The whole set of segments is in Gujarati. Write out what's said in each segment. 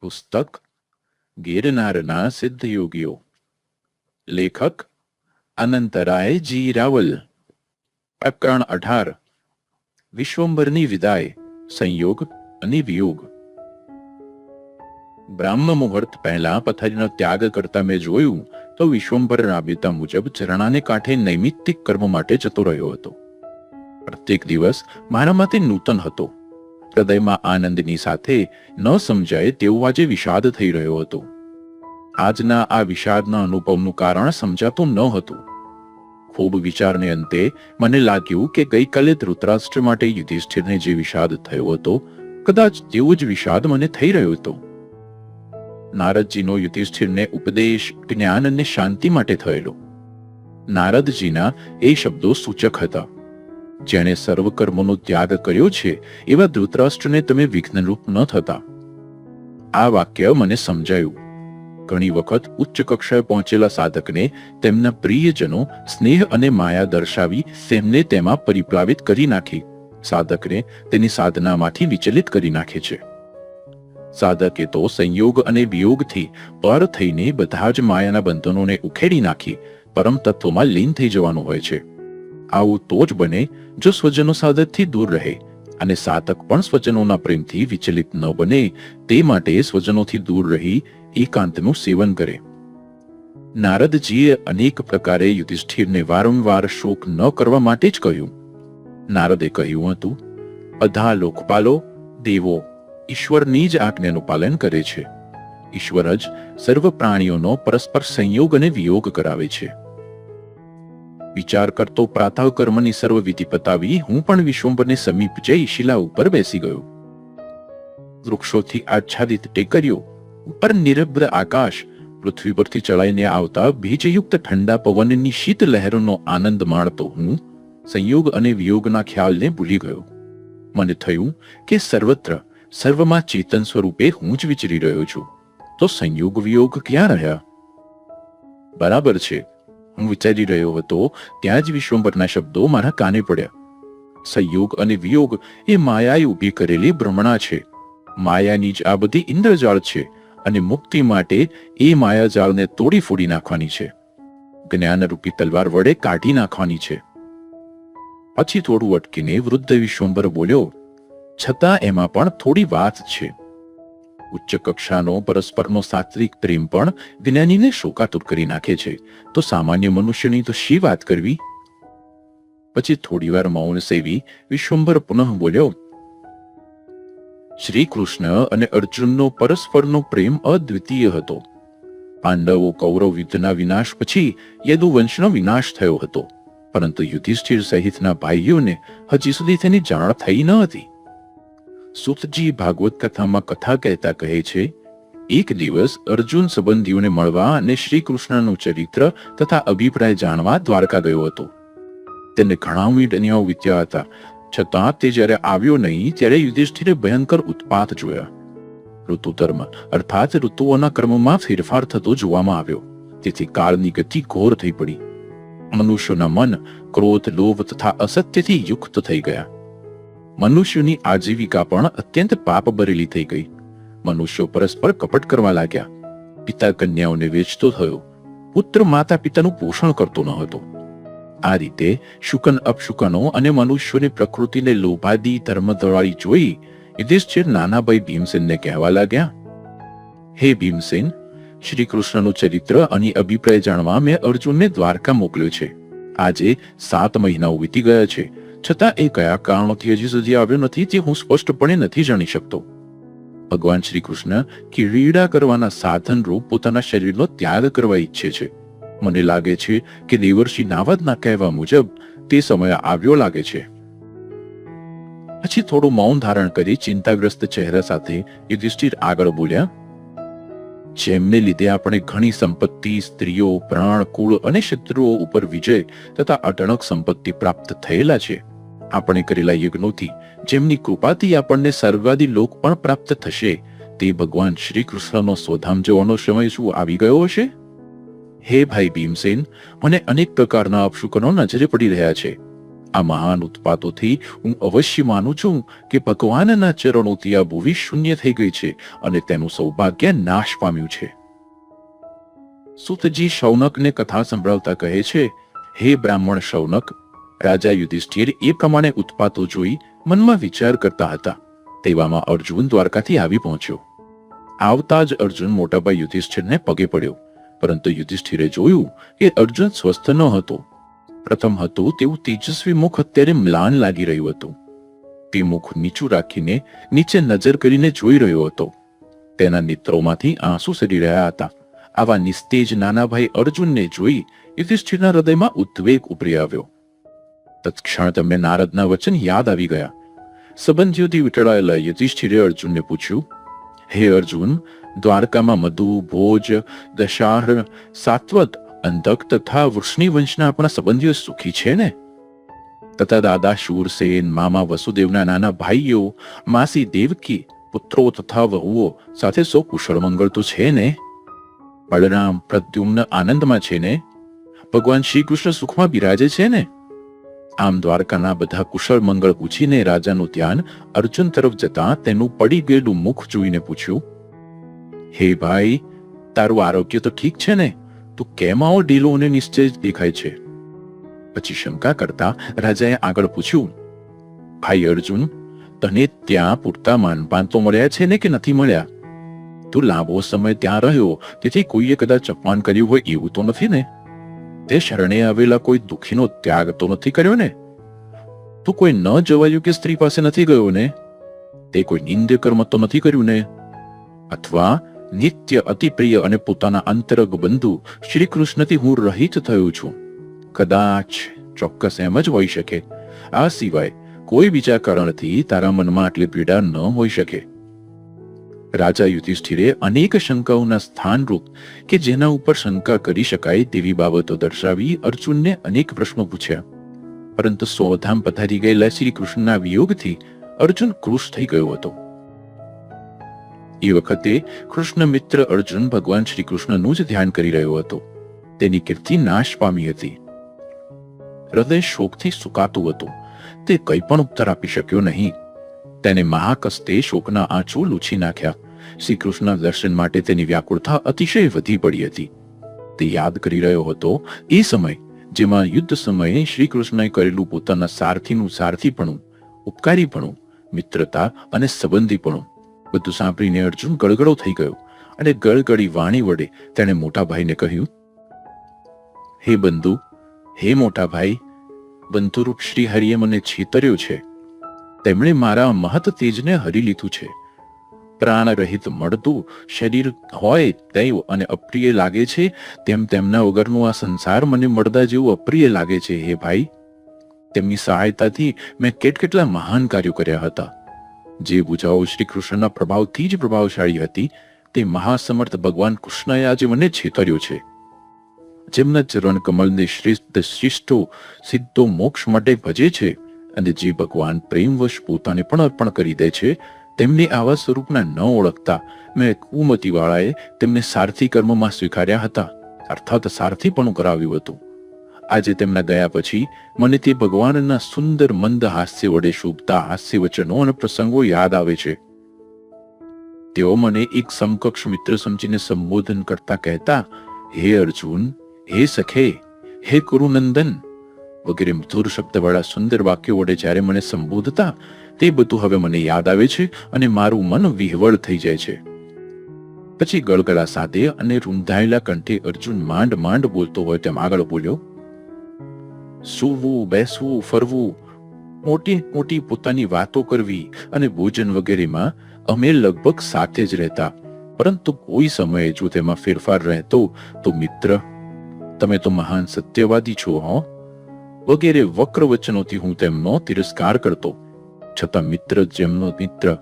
પુસ્તક, ગિરનારના સિદ્ધયોગીઓ. લેખક, અનંતરાય જી રાવલ પ્રકરણ અઢાર, વિશ્વંભરની વિદાય, સંયોગ અને વિયોગ. બ્રાહ્મ મુહૂર્ત પહેલા પથારીનો ત્યાગ કરતા મેં જોયું તો વિશ્વંભર રાબેતા મુજબ ઝરણાને કાંઠે નૈમિત્તિક કર્મ માટે જતો રહ્યો હતો. પ્રત્યેક દિવસ મારા માટે નૂતન હતો. હૃદયમાં આનંદની સાથે ન સમજાય તેવું આજે વિષાદ થઈ રહ્યો હતો. આજના આ વિષાદના અનુભવનું કારણ સમજાતું ન હતું. ખૂબ વિચારને અંતે મને લાગ્યું કે ગઈકાલે ધૃતરાષ્ટ્ર માટે યુધિષ્ઠિરને જે વિષાદ થયો હતો, કદાચ તેવો જ વિષાદ મને થઈ રહ્યો હતો. નારદજીનો યુધિષ્ઠિરને ઉપદેશ જ્ઞાન અને શાંતિ માટે થયેલો. નારદજીના એ શબ્દો સૂચક હતા. જેણે સર્વ કર્મોનો ત્યાગ કર્યો છે, એવા ધૃતરાષ્ટ્રને તમે વિઘ્નરૂપ ન થતા. આ વાક્ય મને સમજાયું. ઘણી વખત ઉચ્ચ કક્ષાએ પહોંચેલા સાધકને તેમના પ્રિયજનો સ્નેહ અને માયા દર્શાવી તેમને તેમાં પરિપ્લાવિત કરી નાખી. સાધકને તેની સાધનામાંથી વિચલિત કરી નાખે છે. સાધકે તો સંયોગ અને વિયોગથી પર થઈને બધા જ માયાના બંધનોને ઉખેડી નાખી, પરમ તત્વમાં લીન થઈ જવાનું હોય છે. આવું તો જ બને જો સ્વજનો સાધકથી દૂર રહે અને સાતક પણ સ્વજનોના પ્રેમથી વિચલિત ન બને, તે માટે સ્વજનોથી દૂર રહી એકાંતનું સેવન કરે. નારદજીએ અનેક પ્રકારે યુધિષ્ઠિરને વારંવાર શોક ન કરવા માટે જ કહ્યું. નારદે કહ્યું હતું, અધા લોકપાલો, દેવો ઈશ્વરની જ આજ્ઞાનું પાલન કરે છે. ઈશ્વર જ સર્વ પ્રાણીઓનો પરસ્પર સંયોગ અને વિયોગ કરાવે છે. વિચાર કરતો પ્રાતઃ કર્મની સર્વ વિધિ પતાવી હું પણ વિશ્વંભરને સમીપ જઈ શિલા ઉપર બેસી ગયો. વૃક્ષોથી આચ્છાદિત ટેકરીઓ, ઉપર નિરભ્ર આકાશ, પૃથ્વી પરથી ચડાઈને આવતા બીજયુક્ત ઠંડા પવનની શીત લહેરોનો આનંદ માણતો હું, સંયોગ અને વિયોગના ખ્યાલને ભૂલી ગયો. મને થયું કે સર્વત્ર, સર્વમાં ચેતન સ્વરૂપે હું જ વિચરી રહ્યો છું. તો સંયોગ વિયોગ ક્યાં રહ્યા? બરાબર છે. હું વિચારી રહ્યો હતો, ત્યાં જ વિશ્વંભરના શબ્દો મારા કાને પડ્યા. સંયોગ અને વિયોગ એ માયાએ ઊભી કરેલી ભ્રમણા છે. માયાની જ આ બધી ઇન્દ્રજાળ છે અને મુક્તિ માટે એ માયાજાળને તોડી ફોડી નાખવાની છે. જ્ઞાનરૂપી તલવાર વડે કાઢી નાખવાની છે. પછી થોડું અટકીને વૃદ્ધ વિશ્વંભર બોલ્યો, છતાં એમાં પણ થોડી વાત છે. ઉચ્ચ કક્ષાનો પરસ્પરનો સાત્વિક પ્રેમ પણ જ્ઞાનીને શોકાતુર કરી નાખે છે. તો સામાન્ય મનુષ્યની તો શી વાત કરવી? પછી થોડીવાર મૌન સેવી વિશ્વંભર પુનઃ બોલ્યો શ્રી કૃષ્ણ અને અર્જુનનો પરસ્પરનો પ્રેમ અદ્વિતીય હતો. પાંડવો કૌરવ યુદ્ધના વિનાશ પછી યદુવંશનો વિનાશ થયો હતો. પરંતુ યુધિષ્ઠિર સહિતના ભાઈઓને હજી સુધી તેની જાણ થઈ ન હતી. સુતજી ભાગવત કથામાં કથા કહેતા કહે છે, એક દિવસ અર્જુન સંબંધીઓને મળવા અને શ્રી કૃષ્ણનું ચરિત્ર તથા અભિપ્રાય જાણવા દ્વારકા ગયો હતો. તેને ઘણા વીડન્યાઓ વીત્યા હતા. છતાં તે જ્યારે આવ્યો નહીં, ત્યારે યુધિષ્ઠિરે ભયંકર ઉત્પાત જોયા. ઋતુ ધર્મ અર્થાત ઋતુઓના ક્રમમાં ફેરફાર થતો જોવામાં આવ્યો. તેથી કાળની ગતિ ઘોર થઈ પડી. મનુષ્યના મન ક્રોધ, લોભ તથા અસત્યથી યુક્ત થઈ ગયા. મનુષ્યની આજીવિકા પણ અત્યંત પાપ ભરેલી થઈ ગઈ. મનુષ્યો પરસ્પર કપટ કરવા લાગ્યા. પિતા કન્યાઓને વેચતો થયો. પુત્ર માતા પિતાનું પોષણ કરતો ન હતો. આ રીતે શુકન અપશુકનો અને મનુષ્યોની પ્રકૃતિને લોભાદી ધર્મ દળાળી જોઈ યુધિષ્ઠિર નાનાભાઈ ભીમસેનને કહેવા લાગ્યા, હે ભીમસેન શ્રી કૃષ્ણનું ચરિત્ર અને અભિપ્રાય જાણવા મેં અર્જુનને દ્વારકા મોકલ્યો છે. આજે સાત મહિનાઓ વીતી ગયા છે. છતાં એ કયા કારણોથી હજી સુધી આવ્યો નથી તે હું સ્પષ્ટપણે નથી જાણી શકતો. ભગવાન શ્રી કૃષ્ણ કિરીડા કરવાના સાધન રૂપ પોતાના શરીરનો ત્યાગ કરવા ઈચ્છે છે. મને લાગે છે કે દેવર્ષિ નાવદના કહેવા મુજબ તે સમય આવ્યો લાગે છે. પછી થોડું મૌન ધારણ કરી ચિંતાગ્રસ્ત ચહેરા સાથે યુધિષ્ઠિર આગળ બોલ્યા, જેમને લીધે આપણે ઘણી સંપત્તિ, સ્ત્રીઓ, પ્રાણ, કુળ અને શત્રુઓ ઉપર વિજય તથા અટણક સંપત્તિ પ્રાપ્ત થયેલા છે. આપણે કરેલા યજ્ઞોથી જેમની કૃપાથી આપણને સર્વાદી લોક પણ પ્રાપ્ત થશે, તે ભગવાન શ્રી કૃષ્ણનો સ્વધામ જવાનો સમય શું આવી ગયો હશે? હે ભાઈ ભીમસેન, મને અનેક પ્રકારના અપશુકનો નજરે પડી રહ્યા છે. આ મહાન ઉત્પાતોથી હું અવશ્ય માનું છું કે ભગવાનના ચરણોથી આ ભૂવિ શૂન્ય થઈ ગઈ છે અને તેનું સૌભાગ્ય નાશ પામ્યું છે. સુતજી શૌનકને કથા સંભળાવતા કહે છે, હે બ્રાહ્મણ શૌનક રાજા યુધિષ્ઠિર એ પ્રમાણે ઉત્પાતો જોઈ મનમાં વિચાર કરતા હતા. તેવામાં અર્જુન દ્વારકાથી આવી પહોંચ્યો. આવતા જ અર્જુન મોટાભાઈ યુધિષ્ઠિરને પગે પડ્યો. પરંતુ યુધિષ્ઠિરે જોયું કે અર્જુન સ્વસ્થ ન હતો. પ્રથમ હતું તેવું તેજસ્વી મુખ અત્યારે મ્લાન લાગી રહ્યું હતું. તે મુખ નીચું રાખીને નીચે નજર કરીને જોઈ રહ્યો હતો. તેના નેત્રોમાંથી આંસુ સરી રહ્યા હતા. આવા નિસ્તેજ નાના ભાઈ અર્જુનને જોઈ યુધિષ્ઠિરના હૃદયમાં ઉદ્વેગ ઉભરી આવ્યો. તત્ક્ષણ તેમને નારદના વચન યાદ આવી ગયા. સંબંધીઓથી વીંટળાયેલા યુધિષ્ઠિરે અર્જુનને પૂછ્યું, હે અર્જુન, દ્વારકામાં મધુ, ભોજ દશાહર સાત્વત અંધક તથા વૃષ્ણિ વંશના આપણા સંબંધીઓ સુખી છે ને? તથા દાદા શૂરસેન મામા વસુદેવના નાના ભાઈઓ, માસી દેવકી, પુત્રો તથા વહુઓ સાથે સૌ કુશળ મંગળ તો છે ને? બળરામ પ્રદ્યુમ્ન આનંદમાં છે ને? ભગવાન શ્રી કૃષ્ણ સુખમાં બિરાજે છે ને? આમ દ્વારકાના બધા કુશળ મંગળ પૂછીને રાજાનું ધ્યાન અર્જુન તરફ જતા તેનું પડી ગયેલું મુખ જોઈને પૂછ્યું, હે ભાઈ, તારું આરોગ્ય તો ઠીક છે ને? તું કેમ આવો ઢીલો અને નિશ્ચય દેખાય છે? પછી શંકા કરતા રાજાએ આગળ પૂછ્યું, ભાઈ અર્જુન, તને ત્યાં પૂરતા માનપાન તો મળ્યા છે ને કે નથી મળ્યા? તું લાંબો સમય ત્યાં રહ્યો, તેથી કોઈએ કદાચ અપમાન કર્યું હોય એવું તો નથી ને? તે શરણે આવેલા કોઈ દુખીનો ત્યાગ તો નથી કર્યો ને? તું કોઈ ન જવાયું કે સ્ત્રી પાસે નથી ગયો ને? તે કોઈ નિંદ્ય કર્મ તો નથી કર્યું ને? અથવા નિત્ય અતિ પ્રિય અને પોતાના અંતરગ બંધુ શ્રી કૃષ્ણથી હું રહિત થયો છું. કદાચ ચોક્કસ એમ જ હોઈ શકે. આ સિવાય કોઈ બીજા કારણથી તારા મનમાં આટલી પીડા ન હોઈ શકે. રાજા યુધિષ્ઠિરે અનેક શંકાઓના સ્થાનરૂપ કે જેના ઉપર શંકા કરી શકાય તેવી બાબતો દર્શાવી અર્જુનને અનેક પ્રશ્નો પૂછ્યા. પરંતુ સ્વધામ પધારી ગયેલા શ્રી કૃષ્ણના વિયોગથી અર્જુન કૃશ થઈ ગયો હતો. એ વખતે કૃષ્ણ મિત્ર અર્જુન ભગવાન શ્રી કૃષ્ણનું જ ધ્યાન કરી રહ્યો હતો. તેની કીર્તિ નાશ પામી હતી. હૃદય શોકથી સુકાતું હતું. તે કંઈ પણ ઉત્તર આપી શક્યો નહીં. તેને મહાકસ્તે શોકના આંચુ લૂછી નાખ્યા. શ્રી કૃષ્ણના દર્શન માટે તેની વ્યાકુળતા અતિશય વધી પડી હતી. તે યાદ કરી રહ્યો હતો, એ સમય જેમાં યુદ્ધ સમયે શ્રી કૃષ્ણએ કરેલું પોતાના સારથીનું સારથીપણું, ઉપકારીપણું, મિત્રતા અને સંબંધીપણું બધું સાંભળીને અર્જુન ગળગળો થઈ ગયો અને ગળગળી વાણી વડે તેણે મોટા ભાઈને કહ્યું, હે બંધુ, હે મોટા ભાઈ બંધુરૂપ શ્રી હરિએ મને છેતર્યો છે. તેમણે મારા મહત તેજને હરી લીધું છે. પ્રાણ રહિત મળતું શરીર હોય દૈવ અને અપ્રિય લાગે છે, તેમ તેમના વગરનું આ સંસાર મને મળતા જેવું અપ્રિય લાગે છે, હે ભાઈ. તેમની સહાયતાથી મેં કેટ કેટલા મહાન કાર્યો કર્યા હતા. જે બુજાઓ શ્રી કૃષ્ણના પ્રભાવથી જ પ્રભાવશાળી હતી, તે મહાસમર્થ ભગવાન કૃષ્ણએ આજે મને છેતર્યો છે. જેમના ચરણ કમલને શ્રેષ્ઠ શિષ્ટો સિદ્ધો મોક્ષ માટે ભજે છે અને જે ભગવાન પ્રેમવશ પોતાને પણ અર્પણ કરી દે છે, તેમને આવા સ્વરૂપના ન ઓળખતા. મેં કુમતી વાળાએ તેમને સારથી કર્મમાં સ્વીકાર્યા હતા. અર્થાત સારથીપણું કરાવ્યું હતું. આજે તેમના ગયા પછી મને તે ભગવાનના સુંદર મંદ હાસ્ય વડે શોભતા હાસ્ય વચનો અને પ્રસંગો યાદ આવે છે. તેઓ મને એક સમકક્ષ મિત્ર સમજીને સંબોધન કરતા કહેતા, હે અર્જુન, હે સખે, હે કુરુનંદન વગેરે મધુર શબ્દવાળા સુંદર વાક્યો વડે જ્યારે મને સંબોધતા, તે બધું હવે મને યાદ આવે છે અને મારું મન વિહવળ થઈ જાય છે. પછી ગળગળા સાથે અને રૂંધાયેલા કંઠે અર્જુન માંડ માંડ બોલતો હોય તેમ આગળ બોલ્યો, સૂવું, બેસવું, ફરવું, મોટી મોટી પોતાની વાતો કરવી અને ભોજન વગેરેમાં અમે લગભગ સાથે જ રહેતા, પરંતુ કોઈ સમયે જો તેમાં ફેરફાર રહેતો તો મિત્ર, તમે તો મહાન સત્યવાદી છો, હો. વગેરે વક્ર વચનોથી હું તેમનો તિરસ્કાર કરતો. છતાં મિત્ર જેમનો મિત્ર,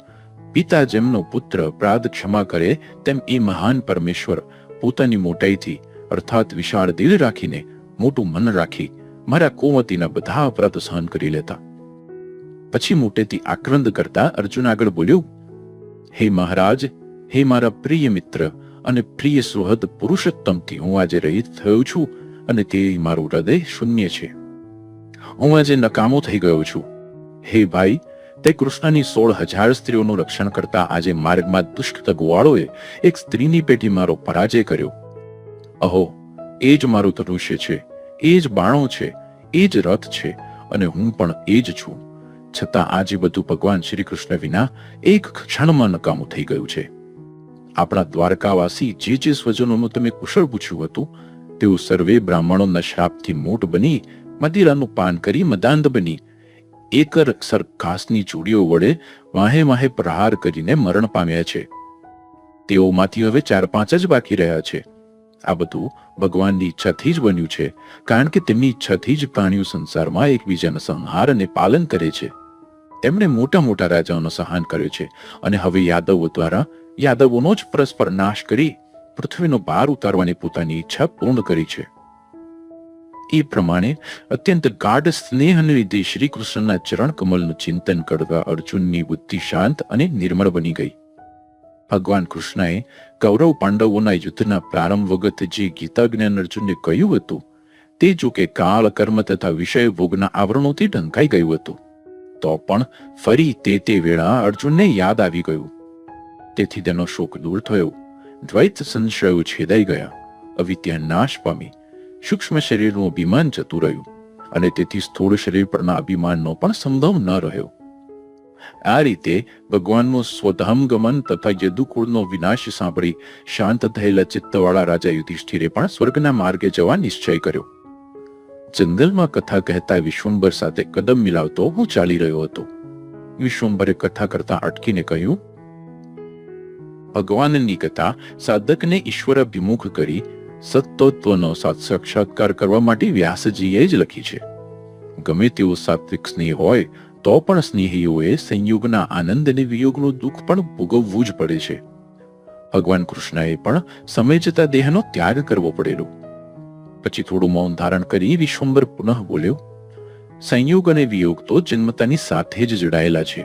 પિતા જેમનો પુત્ર પ્રાદ ક્ષમા કરે, તેમ એ મહાન પરમેશ્વર પોતાની મોટાઈથી અર્થાત વિશાળ દિલ રાખીને મોટું મન રાખી મારા કુંવતીના બધા અપરાધ સહન કરી લેતા. પછી મોટેથી આક્રંદ કરતા અર્જુન આગળ બોલ્યો, હે મહારાજ, હે મારા પ્રિય મિત્ર અને પ્રિય સુહદ પુરુષોત્તમથી હું આજે રહિત થયો છું અને તે મારું હૃદય શૂન્ય છે. હું આજે નકામો થઈ ગયો છું. હે ભાઈ, તે કૃષ્ણની સોળ હજાર સ્ત્રીઓનું રક્ષણ કરતા આજે માર્ગમાં દુષ્ટ તગવાળોએ એક સ્ત્રીની પેટી મારો પરાજય કર્યો. અહો, એ જ મારું ધનુષ્ય છે, એ જ બાણો છે, એ જ રથ છે અને હું પણ એ જ છું. છતાં આજે બધું ભગવાન શ્રી કૃષ્ણ વિના એક ક્ષણમાં નકામું થઈ ગયું છે. આપણા દ્વારકાવાસી જે જે સ્વજનોનું તમે કુશળ પૂછ્યું હતું, તેઓ સર્વે બ્રાહ્મણોના શ્રાપથી મોટ બની મદિરાનું પાન કરી મદાંધ બની. એક સર ઘાસની ચૂડીઓ વડે વાહે વાહે પ્રહાર કરીને મરણ પામ્યા છે. તેઓમાંથી હવે ચાર પાંચ જ બાકી રહ્યા છે. આ બધું ભગવાનની ઈચ્છાથી જ બન્યું છે, કારણ કે તેમની ઈચ્છાથી જ પ્રાણીઓ સંસારમાં એકબીજાના સંહાર અને પાલન કરે છે. તેમણે મોટા મોટા રાજાઓનો સહાન કર્યો છે અને હવે યાદવો દ્વારા યાદવોનો જ પરસ્પર નાશ કરી પૃથ્વીનો ભાર ઉતારવાની પોતાની ઈચ્છા પૂર્ણ કરી છે. એ પ્રમાણે અત્યંત ગાઢ સ્નેહને લીધે શ્રી કૃષ્ણના ચરણ કમલનું ચિંતન કરતા અર્જુનની બુદ્ધિ શાંત અને નિર્મળ બની ગઈ. ભગવાન કૃષ્ણએ કૌરવ પાંડવોના યુદ્ધના પ્રારંભ વખત જે ગીતા જ્ઞાન અર્જુનને કહ્યું હતું, તે જો કે કાળ, કર્મ તથા વિષય ભોગના આવરણોથી ઢંકાઈ ગયું હતું. તો પણ ફરી તે તે વેળા અર્જુનને યાદ આવી ગયું. તેથી તેનો શોક દૂર થયો. દ્વૈત સંશયો છેદાઈ ગયા. અવિદ્યા નાશ પામી. સૂક્ષ્મ શરીરનું અભિમાન જતું રહ્યું અને તેથી સ્થૂળ શરીર પરના અભિમાનનો પણ સંભવ ન રહ્યો. આ રીતે ભગવાનનું સ્વધામ ગમન તથા યદુકુળનો વિનાશ સાંભળી શાંત થયેલા ચિત્તવાળા રાજા યુધિષ્ઠિરે પણ સ્વર્ગના માર્ગે જવા નિશ્ચય કર્યો. જંગલમાં કથા કહેતા વિશ્વંભર સાથે કદમ મિલાવતો હું ચાલી રહ્યો હતો. વિશ્વંભરે કથા કરતા અટકીને કહ્યું, ભગવાનની કથા સાધકને ઈશ્વર અભિમુખ કરી સત્તત્વનો સાક્ષાત્કાર કરવા માટે વ્યાસજીએ જ લખી છે. ગમે તેવો સાત્વિક સ્નેહ હોય, તો પણ સ્નેહીઓએ સંયોગના આનંદ અને વિયોગનું દુઃખ પણ ભોગવવું જ પડે છે. ભગવાન કૃષ્ણએ પણ સમય જતા દેહનો ત્યાગ કરવો પડેલો. પછી થોડું મૌન ધારણ કરી વિશ્વંબર પુનઃ બોલ્યો, સંયોગ અને વિયોગ તો જન્મતાની સાથે જ જોડાયેલા છે.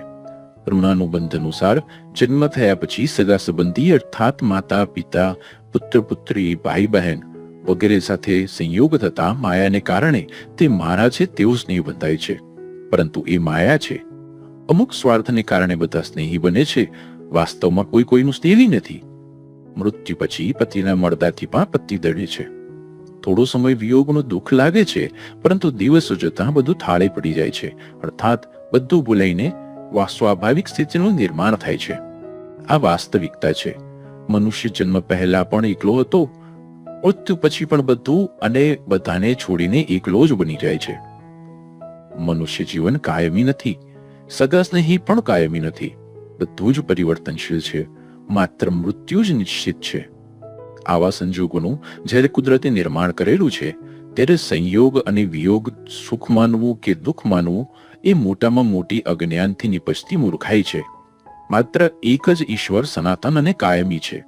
ઋણાનુબંધ અનુસાર જન્મ થયા પછી સગા સંબંધી અર્થાત માતા, પિતા પુત્ર પુત્રી ભાઈ બહેન વગેરે સાથે સંયોગ થતા માયાને કારણે તે મારા છે તેવો સ્નેહ બંધાય છે. પરંતુ એ માયા છે. અમુક સ્વાર્થને કારણે બધા સ્નેહી બને છે. વાસ્તવમાં કોઈ કોઈનું સ્નેહી નથી. મૃત્યુ પછી પતિના મળદાથી પણ પતિ દળે છે. થોડો સમય વિયોગનો દુઃખ લાગે છે, પરંતુ દિવસો જતાં બધું થાળે પડી જાય છે. અર્થાત બધું ભૂલાઈને સ્વાભાવિક સ્થિતિનું નિર્માણ થાય છે. આ વાસ્તવિકતા છે. મનુષ્ય જન્મ પહેલા પણ એકલો હતો, મૃત્યુ પછી પણ બધું અને બધાને છોડીને એકલો જ બની જાય છે. મનુષ્ય જીવન કાયમી નથી, સગા સ્નેહી પણ કાયમી નથી, બધું જ પરિવર્તનશીલ છે, માત્ર મૃત્યુ જ નિશ્ચિત છે. આવા સંજોગોનું જ્યારે કુદરતે નિર્માણ કરેલું છે, ત્યારે સંયોગ અને વિયોગ સુખ માનવું કે દુઃખ માનવું એ મોટામાં મોટી અજ્ઞાનથી નિપજતી મૂર્ખાઈ છે. માત્ર એક જ ઈશ્વર સનાતન અને કાયમી છે.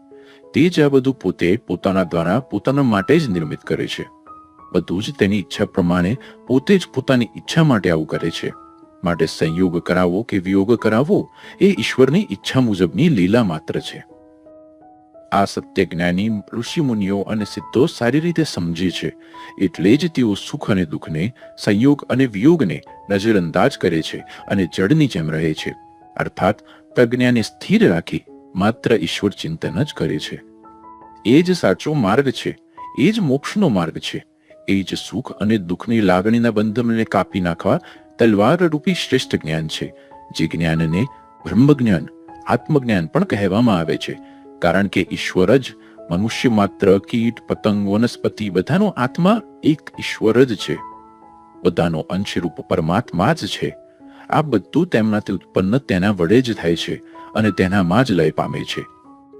તે જ આ બધું પોતે પોતાના દ્વારા પોતાના માટે જ નિર્મિત કરે છે. બધું જ તેની ઈચ્છા પ્રમાણે પોતે જ પોતાની ઈચ્છા માટે આવું કરે છે. માટે સંયોગ કરાવવો કે વિયોગ કરાવવો એ ઈશ્વરની ઈચ્છા મુજબની લીલા માત્ર છે. આ સત્ય જ્ઞાની ઋષિમુનિઓ અને સિદ્ધો સારી રીતે સમજે છે. એટલે જ તેઓ સુખ અને દુઃખને, સંયોગ અને વિયોગને નજરઅંદાજ કરે છે અને જડની જેમ રહે છે. અર્થાત પ્રજ્ઞાને સ્થિર રાખી માત્ર ઈશ્વર ચિંતન જ કરે છે. એ જ સાચો માર્ગ છે, એ જ મોક્ષનો માર્ગ છે. એ જ સુખ અને દુઃખની લાગણીના બંધનને કાપી નાખવા તલવાર રૂપી શ્રેષ્ઠ જ્ઞાન છે, જે જ્ઞાનને બ્રહ્મજ્ઞાન, આત્મજ્ઞાન પણ કહેવામાં આવે છે. કારણ કે ઈશ્વર જ મનુષ્ય માત્ર કીટ, પતંગ, વનસ્પતિ બધાનો આત્મા એક ઈશ્વર જ છે. બધાનો અંશરૂપ પરમાત્મા જ છે. આ બધું તેમનાથી ઉત્પન્ન તેના વડે જ થાય છે અને તેનામાં જ લય પામે છે.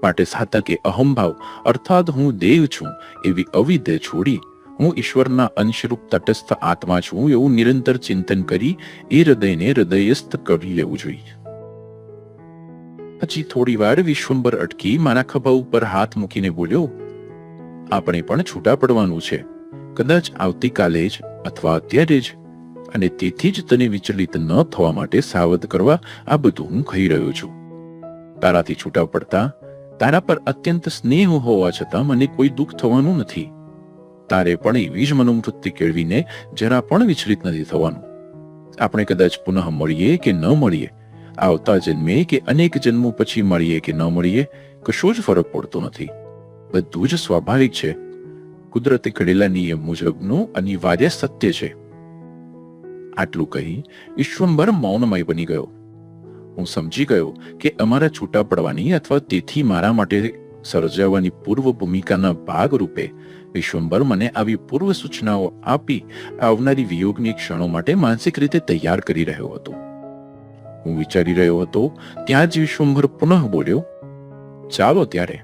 માટે સાતકે અહંભાવ, અર્થાત હું દેવ છું, એવી અવિદ્ય છોડી, હું ઈશ્વરના અંશરૂપ તટસ્થ આત્મા છું એવું નિરંતર ચિંતન કરી, એ હૃદયને હૃદયસ્થ કરી લેવું જોઈએ. પછી થોડી વાર વિશ્વંબર અટકી મારા ખભા ઉપર હાથ મૂકીને બોલ્યો, આપણે પણ છૂટા પડવાનું છે. કદાચ આવતીકાલે જ અથવા અત્યારે જ અને તેથી જ તને વિચલિત ન થવા માટે સાવધ કરવા આ બધું હું કહી રહ્યો છું. તારાથી છૂટા પડતા, તારા પર અત્યંત સ્નેહ હોવા છતાં મને કોઈ દુઃખ થવાનું નથી. તારે પણ એવી જ મનોવૃત્તિ કેળવીને જરા પણ વિચલિત નથી થવાનું. આપણે કદાચ પુનઃ મળીએ કે ન મળીએ, આવતા જન્મે કે અનેક જન્મો પછી મળીએ કે ન મળીએ, કશો જ ફરક પડતો નથી. બધું જ સ્વાભાવિક છે. કુદરતે ઘડેલા નિયમ મુજબનું અનિવાર્ય સત્ય છે. આટલું કહી ઈશ્વંબર મૌનમય બની ગયો. હું સમજી ગયો કે અમારા છૂટા પડવાની અથવા તેથી મારા માટે સર્જાવાની પૂર્વ ભૂમિકાના ભાગ રૂપે વિશ્વંબર મને આવી પૂર્વ સૂચનાઓ આપી આવનારી વિયોગની ક્ષણો માટે માનસિક રીતે તૈયાર કરી રહ્યો હતો. હું વિચારી રહ્યો હતો, ત્યાં જ વિશ્વંભર પુનઃ બોલ્યો, ચાલો ત્યારે.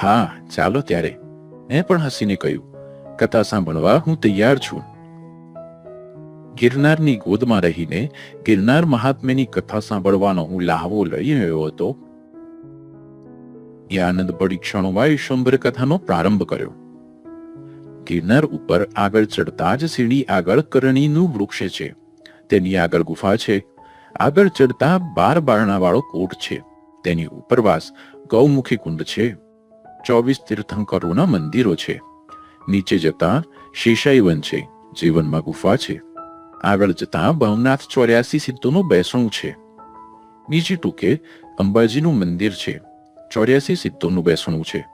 હા, ચાલો ત્યારે, મેં પણ હસીને કહ્યું. કથા સાંભળવા હું તૈયાર છું. ગિરનારની ગોદમાં રહીને ગિરનાર મહાત્મ્યની કથા સાંભળવાનો હું લાહવો લઈ રહ્યો હતો. એ આનંદ પડી ક્ષણોમાં શંભર કથાનો પ્રારંભ કર્યો. ગિરનાર ઉપર આગળ ચડતા જ સીડી આગળ કરણીનું વૃક્ષ છે. તેની આગળ ગુફા છે. આગળ ચડતા બાર બારણાવાળો કોટ છે. તેની ઉપરવાસ ગૌમુખી કુંડ છે. ચોવીસ તીર્થંકરોના મંદિરો છે. નીચે જતા શેષાઈ વન છે. જીવનમાં ગુફા છે. આગળ જતાં ભવનાથ ચોર્યાસી સિદ્ધોનું બેસણું છે. બીજી ટૂંકે અંબાજીનું મંદિર છે. ચોર્યાસી સિદ્ધોનું બેસણું છે.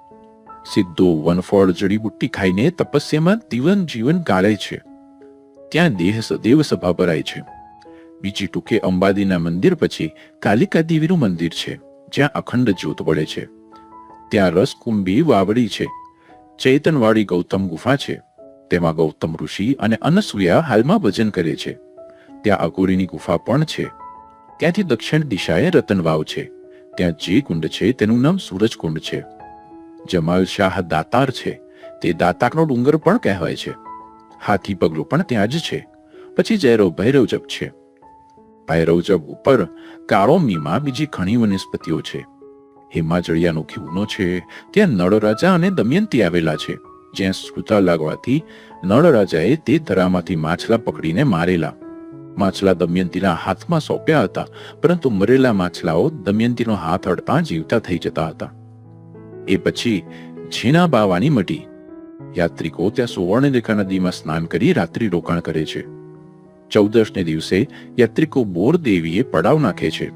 સિદ્ધો વનફળ જડીબુટ્ટી ખાઈને તપસ્યામાં જીવન જીવન ગાળે છે. ત્યાં દેહ સદેવ સભા ભરાય છે. બીજી ટૂંકે અંબાદીના મંદિર પછી કાલિકા દેવીનું મંદિર છે, જ્યાં અખંડ જ્યોત વળે છે. ત્યાં રસકુંભી વાવડી છે. ચેતનવાળી ગૌતમ ગુફા છે. તેમાં ગૌતમ ઋષિ અને અનસુયા હાલમાં ભજન કરે છે. ત્યાં અઘોરીની ગુફા પણ છે. ત્યાંથી દક્ષિણ દિશાએ રતનવાવ છે. ત્યાં જે કુંડ છે તેનું નામ સૂરજકુંડ છે. જમાલ શાહ દાતાર છે. તે દાતાકનો ડુંગર પણ કહેવાય છે. હાથી પગલું પણ ત્યાં જ છે. પછી જયરો ભૈરવજબ છે. ભૈરવજબ ઉપર કાળો મીમાં બીજી ઘણી વનસ્પતિઓ છે. હિમાચળિયાનો ખીવનો છે. ત્યાં નળરાજા અને દમયંતી આવેલા છે. જ્યાં સુતા લાગવાથી નળરાજાએ તે ધરામાંથી માછલા પકડીને મારેલા. માછલા દમયંતીના હાથમાં સોંપ્યા હતા, પરંતુ મરેલા માછલાઓ દમયંતીનો હાથ અડતા જીવતા થઈ જતા હતા. એ પછી ઝીણા બાવાની મટી યાત્રિકો ત્યાં સુવર્ણરેખા નદીમાં સ્નાન કરી રાત્રિ રોકાણ કરે છે. ચૌદશને દિવસે યાત્રિકો બોર દેવીએ પડાવ નાખે છે.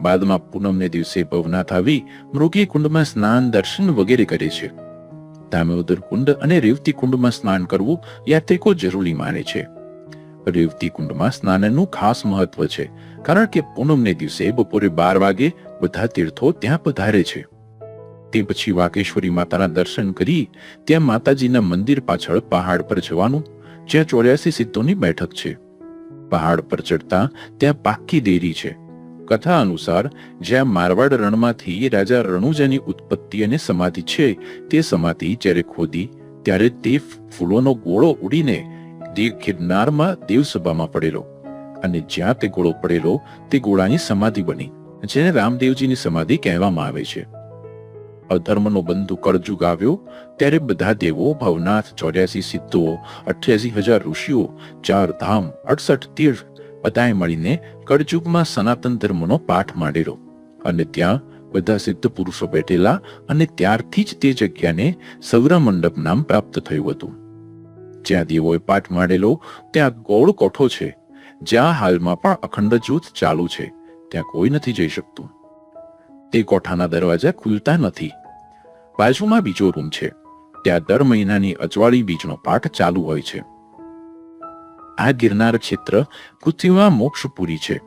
બાદમાં પૂનમને દિવસે ભવનાથ આવી મૃગી કુંડમાં સ્નાન દર્શન વગેરે કરે છે. દામોદર કુંડ અને રેવતી કુંડમાં સ્નાન કરવું યાત્રિકો જરૂરી માને છે. રેવતી કુંડમાં સ્નાનનું ખાસ મહત્વ છે, કારણ કે પૂનમને દિવસે બપોરે બાર વાગે બધા તીર્થો ત્યાં પધારે છે. તે પછી વાકેશ્વરી માતાના દર્શન કરી ત્યાં માતાજીના મંદિર પાછળ પહાડ પર જવાનું, જ્યાં ચોર્યાસી સિદ્ધોની બેઠક છે. પહાડ પર ચડતા ત્યાં પાક્કી દેરી છે. કથા અનુસાર, જ્યાં મારવાડ રણમાંથી રાજા રણુજાની ઉત્પત્તિ અને સમાધિ છે, તે સમાધિ જ્યારે ખોદી, ત્યારે તે ફૂલોનો ગોળો ઉડીને તે ગિરનારમાં દેવસભામાં પડેલો. અને જ્યાં તે ગોળો પડેલો, તે ગોળાની સમાધિ બની, જેને રામદેવજીની સમાધિ કહેવામાં આવે છે. અધર્મનો બંધુ કળજુગ આવ્યો, ત્યારે બધા દેવો, ભવનાથ, ચોર્યાસી સિદ્ધો, અઠ્યાસી હજાર ઋષિઓ, ચાર ધામ, અડસઠ તીર્થ બધાએ મળીને કળજુગમાં સનાતન ધર્મનો પાઠ માંડેલો. અને ત્યાં બધા સિદ્ધ પુરુષો બેઠેલા અને ત્યારથી જ તે જગ્યાને સૌરા મંડપ નામ પ્રાપ્ત થયું હતું. જ્યાં દેવોએ પાઠ માંડેલો, ત્યાં ગોળ કોઠો છે, જ્યાં હાલમાં પણ અખંડ જૂથ ચાલુ છે, ત્યાં કોઈ નથી જઈ શકતું. તે કોઠાના દરવાજા ખુલતા નથી. બાજુમાં બીજો રૂમ છે, ત્યાં દર મહિનાની અજવાળી બીજનો પાઠ ચાલુ હોય છે. આ ગિરનાર ક્ષેત્ર પૃથ્વીમાં મોક્ષપુરી છે,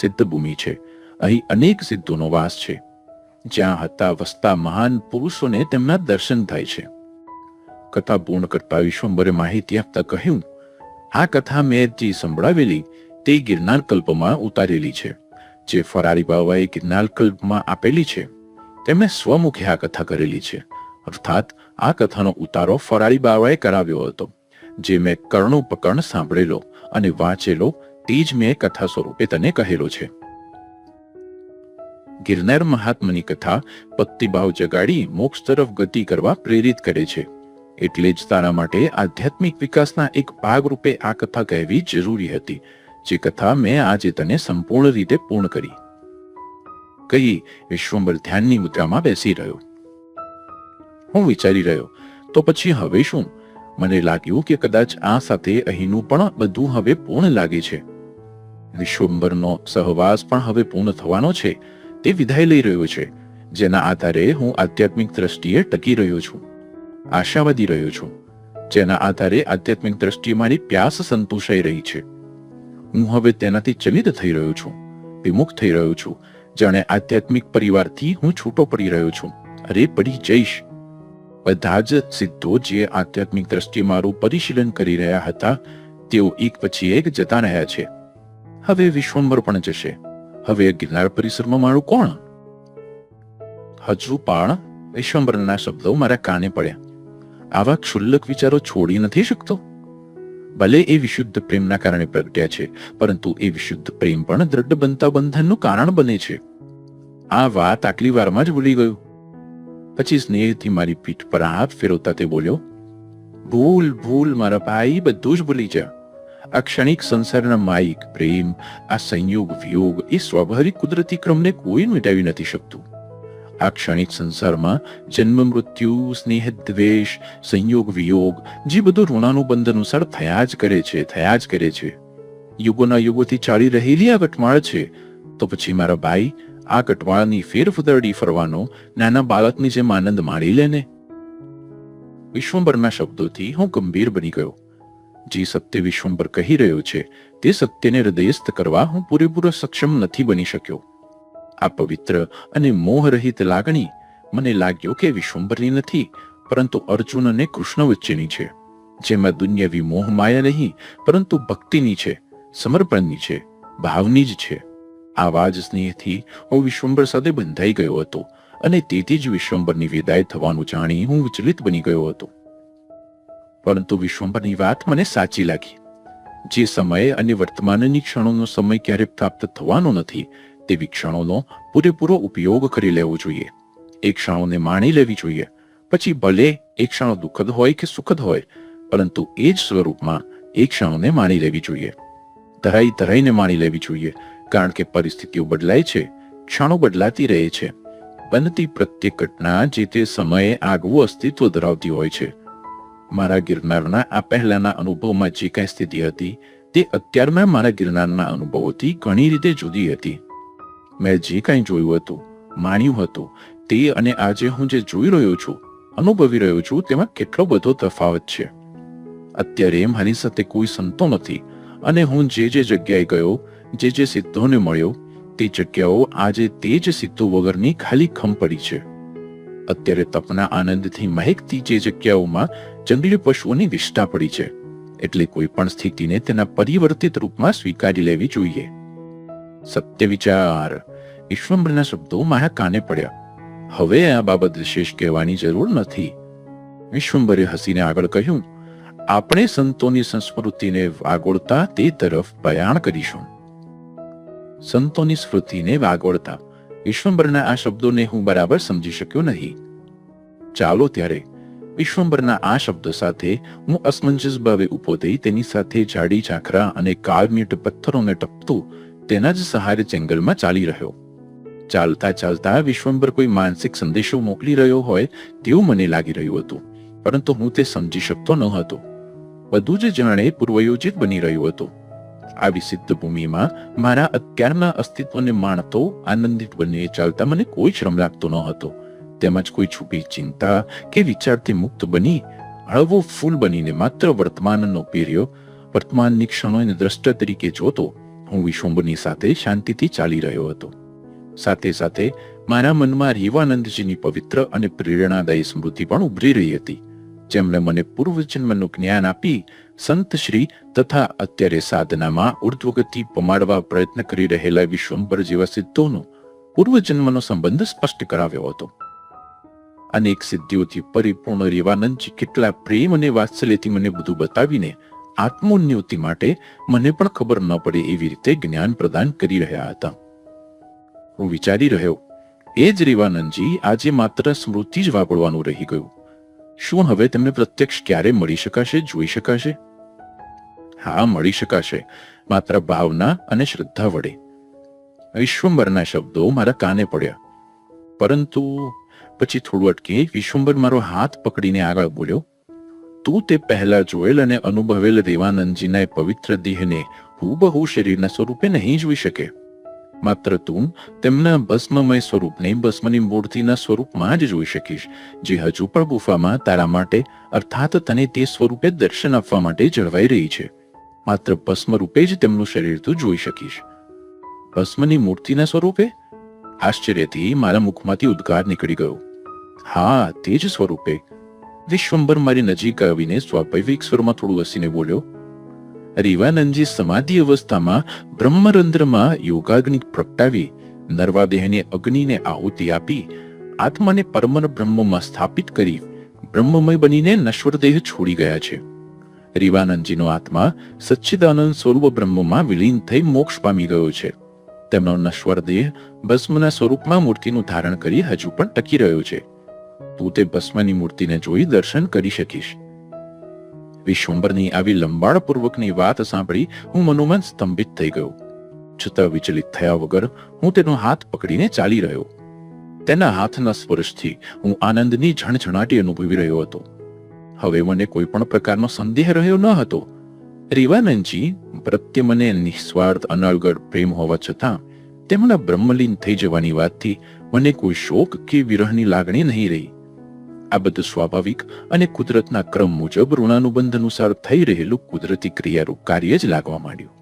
સિદ્ધભૂમિ છે. અહીં અનેક સિદ્ધોનો વાસ છે. જ્યાં હતા વસતા મહાન પુરુષોને તેમના દર્શન થાય છે. કથા પૂર્ણ કરતા વિશ્વંભરે માહિતી આપતા કહ્યું, આ કથા મેં જે સંભળાવેલી તે ગિરનાર કલ્પમાં ઉતારેલી છે, જે ફરારી બાવાએ ગિરનાર કલ્પમાં આપેલી છે. તેમણે સ્વમુખે આ કથા કરેલી છે. અર્થાત આ કથાનો ઉતારો ફરારી બાવાએ કરાવ્યો હતો. જે મેં કર્ણો પકર્ણ સાંભળેલો અને વાંચેલો, તે જ મેં કથા સ્વરૂપે તને કહેલો છે. ગિરનાર મહાત્માની કથા ભક્તિભાવ જગાડી મોક્ષ તરફ ગતિ કરવા પ્રેરિત કરે છે. એટલે જ તારા માટે આધ્યાત્મિક વિકાસના એક ભાગ રૂપે આ કથા કહેવી જરૂરી હતી, જે કથા મેં આજે તને સંપૂર્ણ રીતે પૂર્ણ કરી. કહી વિશ્વંભર ધ્યાનની મુદ્રામાં બેસી રહ્યો. હું વિચારી રહ્યો, તો પછી હવે શું? મને લાગ્યું કે કદાચ આ સાથે અહીંનું પણ બધું હવે પૂર્ણ લાગે છે. વિશ્વંભરનો સહવાસ પણ હવે પૂર્ણ થવાનો છે, તે વિદાય લઈ રહ્યો છે, જેના આધારે હું આધ્યાત્મિક દ્રષ્ટિએ ટકી રહ્યો છું, આશાવાદી રહ્યો છું, જેના આધારે આધ્યાત્મિક દ્રષ્ટિએ મારી પ્યાસ સંતોષાઈ રહી છે. હું હવે તેનાથી ચલિત થઈ રહ્યો છું, વિમુખ થઈ રહ્યો છું, જાણે આધ્યાત્મિક પરિવારથી હું છૂટો પડી રહ્યો છું. અરે પડી જઈશ. બધા જ સિદ્ધો જે આધ્યાત્મિક દ્રષ્ટિએ મારું પરિશીલન કરી રહ્યા હતા, તેઓ એક પછી એક જતા રહ્યા છે. હવે વિશ્વંભર પણ જશે. હવે ગિરનાર પરિસરમાં મારું કોણ? હજુ પણ વિશ્વંભરના શબ્દો મારા કાને પડ્યા. આવા ક્ષુલ્લક વિચારો છોડી નથી શકતો. ભલે એ વિશુદ્ધ પ્રેમના કારણે પ્રગટ્યા છે, પરંતુ એ વિશુદ્ધ પ્રેમ પણ દ્રઢ બનતા બંધનનું કારણ બને છે. આ વાત આટલી વારમાં જ ભૂલી ગયું. પછી સ્નેહથી મારી પીઠ પર હાથ ફેરવતા તે બોલ્યો, ભૂલ ભૂલ, મારા ભાઈ, બધું જ ભૂલી જા. આ ક્ષણિક સંસારના માયિક પ્રેમ, આ સંયોગ, વિયોગ એ સ્વાભાવિક કુદરતી ક્રમને કોઈ મિટાવી નથી શકતું. આ ક્ષણિક સંસારમાં જન્મ, મૃત્યુ, સ્નેહ, દ્વેષ, સંયોગ, વિયોગ, જે બધું ઋણાનુબંધ અનુસાર થયા જ કરે છે, થયા જ કરે છે. યુગોના યુગોથી ચાલી રહેલી આ વટમાળ છે. તો પછી મારા ભાઈ આ કટવાળાની ફેરફુદરડી ફરવાનો નાના બાળકની જેમ આનંદ માણી લેને? વિશ્વંભરના શબ્દોથી હું ગંભીર બની ગયો. જે સત્ય વિશ્વંભર કહી રહ્યો છે, તે સત્યને હૃદયસ્થ કરવા હું પૂરેપૂરો સક્ષમ નથી બની શક્યો. આ પવિત્ર અને મોહરહિત લાગણી મને લાગ્યો કે વિશ્વંભરની નથી, પરંતુ અર્જુન અને કૃષ્ણ વચ્ચેની છે. જેમાં દુનિયાવી મોહ માયા નહીં, પરંતુ ભક્તિની છે, સમર્પણની છે, ભાવની જ છે. આવા જ સ્નેહથી હું વિશ્વંભર સાથે બંધાઈ ગયો હતો અને તેથી જ વિશ્વંભરની વિદાય થવાનું જાણી હું વિચલિત બની ગયો હતો. પરંતુ વિશ્વંભરની વાત મને સાચી લાગી. જે સમય અને વર્તમાનની ક્ષણોનો સમય ક્યારે પ્રાપ્ત થવાનો નથી, તેવી ક્ષણોનો પૂરેપૂરો ઉપયોગ કરી લેવો જોઈએ. એ ક્ષણોને માણી લેવી જોઈએ. પછી ભલે એ ક્ષણો દુઃખદ હોય કે સુખદ હોય, પરંતુ એ જ સ્વરૂપમાં એ ક્ષણોને માણી લેવી જોઈએ. ધરાઈ ધરાઈને માણી લેવી જોઈએ. કારણ કે પરિસ્થિતિઓ બદલાય છે, ક્ષણો બદલાતી રહે છે. બનતી પ્રત્યેક ઘટના જે તે સમયે આગવું અસ્તિત્વ ધરાવતી હોય છે. મારા ગિરનારના આ પહેલાના અનુભવમાં જે કાંઈ સ્થિતિ હતી, તે અત્યારના મારા ગિરનારના અનુભવોથી ઘણી રીતે જુદી હતી. મેં જે કાંઈ જોયું હતું, માણ્યું હતું, તે અને આજે હું જે જોઈ રહ્યો છું, અનુભવી રહ્યો છું, તેમાં કેટલો બધો તફાવત છે. અત્યારે મારી સાથે કોઈ સંતો નથી, અને હું જે જે જગ્યાએ ગયો જે જે સિદ્ધોને મળ્યો, તે જગ્યાઓ આજે તે જ સિદ્ધો વગરની ખાલી ખમ પડી છે. અત્યારે તપના આનંદથી મહેકતી જે જગ્યાઓમાં જંગલી પશુઓની વિષ્ઠા પડી છે, એટલે કોઈ પણ સ્થિતિને તેના પરિવર્તિત રૂપમાં સ્વીકારી લેવી જોઈએ. સત્ય વિચાર ઈશ્વરના શબ્દો મારા કાને પડ્યા. હવે આ બાબત વિશેષ કહેવાની જરૂર નથી. વિશ્વંભરે હસીને આગળ કહ્યું, આપણે સંતોની સંસ્મૃતિને વાગોળતા તે તરફ પ્રયાણ કરીશું. સંતોની સ્મૃતિને વાગોળતા વિશ્વંભરના આ શબ્દોને હું બરાબર સમજી શક્યો નહીં. ચાલો ત્યારે વિશ્વંભરના આ શબ્દ સાથે હું અસમંજસ ભાવે ઊભો થઈ તેની સાથે જાડી ઝાંખરા અને કાળમીટ પથ્થરોને ટપતું તેના જ સહારે જંગલમાં ચાલી રહ્યો. ચાલતા ચાલતા વિશ્વંભર કોઈ માનસિક સંદેશો મોકલી રહ્યો હોય તેવું મને લાગી રહ્યું હતું, પરંતુ હું તે સમજી શકતો ન હતો. બધું જ જાણે પૂર્વયોજિત બની રહ્યું હતું. આવી સિદ્ધ ભૂમિમાં મારા અત્યારના અસ્તિત્વને માણતો, આનંદિત બની ચાલતા મને કોઈ શ્રમ લાગતો ન હતો તેમજ કોઈ છુપી ચિંતા કે વિચારથી મુક્ત બની, હળવો ફૂલ બનીને માત્ર વર્તમાનનો પીર્યો. વર્તમાનની ક્ષણોને દ્રષ્ટ તરીકે જોતો, હું વિશુંભની સાથે શાંતિથી ચાલી રહ્યો હતો. સાથે સાથે, મારા મનમાં રેવાનંદજીની પવિત્ર અને પ્રેરણાદાયી સ્મૃતિ પણ ઉભરી રહી હતી. જેમણે મને પૂર્વજન્મનું જ્ઞાન આપી સંત શ્રી તથા અત્યારે સાધનામાં ઉર્ધ્વગતિ પમાડવા પ્રયત્ન કરી રહેલા વિશ્વંભર જેવા સિદ્ધોનો પૂર્વજન્મનો સંબંધ સ્પષ્ટ કરાવ્યો હતો. અનેક સિદ્ધિઓથી પરિપૂર્ણ રેવાનંદજી કેટલા પ્રેમ અને વાત્સલ્યથી મને બધું બતાવીને આત્મોન્નતિ માટે મને પણ ખબર ન પડે એવી રીતે જ્ઞાન પ્રદાન કરી રહ્યા હતા. હું વિચારી રહ્યો, એ જ રેવાનંદજી આજે માત્ર સ્મૃતિ જ વાપરવાનું રહી ગયું. શું હવે તેમને પ્રત્યક્ષ ક્યારે મળી શકાશે, જોઈ શકાશે? હા, મળી શકાશે. માત્ર ભાવના અને શ્રદ્ધા વડે. વિશ્વંભરના શબ્દો મારા કાને પડ્યા. પરંતુ પછી થોડું અટકે વિશ્વંભર મારો હાથ પકડીને આગળ બોલ્યો, તું તે પહેલા જોયેલ અને અનુભવેલ દેવાનંદજીના પવિત્ર દેહને હુબહુ શરીરના સ્વરૂપે નહીં જોઈ શકે. માત્ર તું તેમના ભસ્મમય સ્વરૂપને ભસ્મની મૂર્તિના સ્વરૂપમાં જ જોઈ શકીશ, જે હજુ પણ ગુફામાં તારા માટે, અર્થાત તને તે સ્વરૂપે દર્શન આપવા માટે જળવાઈ રહી છે. માત્ર ભસ્મ રૂપે જ તેમનું શરીર તું જોઈ શકીશ. ભસ્મની મૂર્તિના સ્વરૂપે આશ્ચર્યથી મારા મુખમાંથી ઉદ્ગાર નીકળી ગયો. હા, તે જ સ્વરૂપે. વિશ્વંભર મારી નજીક આવીને સ્વાભાવિક સ્વરમાં થોડું હસીને બોલ્યો, રીવાનંદજી સમાધિ અવસ્થામાં બ્રહ્મરંધ્રમાં યોગાગ્નિ પ્રગટાવી, નર્વાદેહને અગ્નિને આહુતિ આપી, આત્માને પરમર બ્રહ્મમાં સ્થાપિત કરી, બ્રહ્મમય બનીને નશ્વર દેહ છોડી ગયા છે. રીવાનંદજીનો આત્મા સચ્ચિદાનંદ સ્વરૂપ બ્રહ્મમાં વિલીન થઈ મોક્ષ પામી ગયો છે. તેમનો નશ્વર દેહ ભસ્મના સ્વરૂપમાં મૂર્તિનું ધારણ કરી હજુ પણ ટકી રહ્યો છે. તું તે ભસ્મની મૂર્તિને જોઈ દર્શન કરી શકીશ. વિશ્વંભરની આવી લંબાણપૂર્વકની વાત સાંભળી હું મનોમન સ્તંભિત થઈ ગયો. છતાં વિચલિત થયા વગર હું તેનો હાથ પકડીને ચાલી રહ્યો. તેના હાથના સ્પર્શથી હું આનંદની ઝણઝણાટી અનુભવી રહ્યો હતો. હવે મને કોઈ પણ પ્રકારનો સંદેહ રહ્યો ન હતો. રેવાનંદજી પ્રત્યે મને નિસ્વાર્થ અનળગઢ પ્રેમ હોવા છતાં તેમના બ્રહ્મલીન થઈ જવાની વાતથી મને કોઈ શોક કે વિરહની લાગણી નહીં રહી. આ બધું સ્વાભાવિક અને કુદરતના ક્રમ મુજબ ઋણાનુબંધ અનુસાર થઈ રહેલું કુદરતી ક્રિયારૂપ કાર્ય જ લાગવા માંડ્યું.